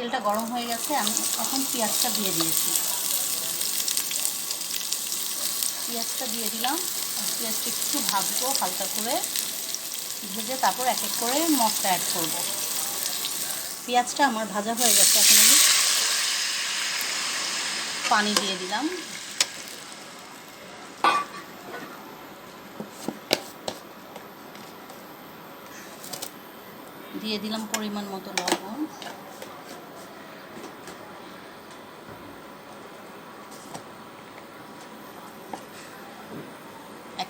তেলটা গরম হয়ে গেছে, আমি এখন পেঁয়াজটা দিয়ে দিয়েছি। পেঁয়াজটা দিয়ে দিলাম পেঁয়াজটা একটু ভাজবো হালকা করে। ভেজে তারপর এক এক করে মশলা অ্যাড করব। পেঁয়াজটা আমার ভাজা হয়ে গেছে, এখন আমি পানি দিয়ে দিলাম। দিয়ে দিলাম পরিমাণ মতো লবণ।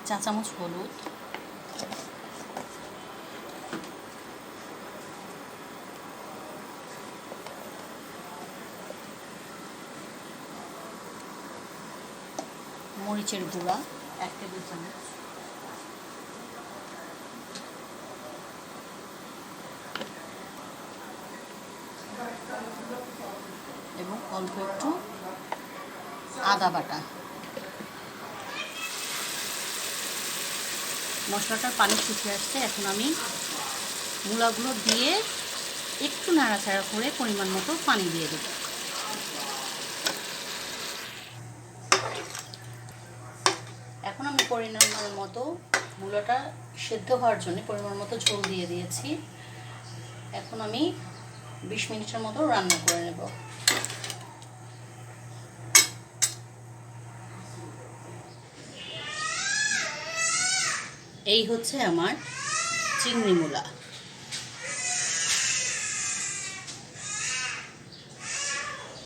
চা চামচ হলুদ। মরিচের গুঁড়া এক টেবিল চামচ। এবং অল্প একটু আদা বাটা। মশলাটার পানি শুকিয়ে আসছে। এখন আমি মূলাগুলো দিয়ে একটু নাড়াচাড়া করে পরিমাণ মতো পানি দিয়ে দেব। এখন আমি পরিমাণ মতো মূলাটা সেদ্ধ হওয়ার জন্য পরিমাণ মতো ঝোল দিয়ে দিয়েছি। এখন আমি বিশ মিনিটের মতো রান্না করে নেব। এই হচ্ছে আমার চিংড়ি মূলা।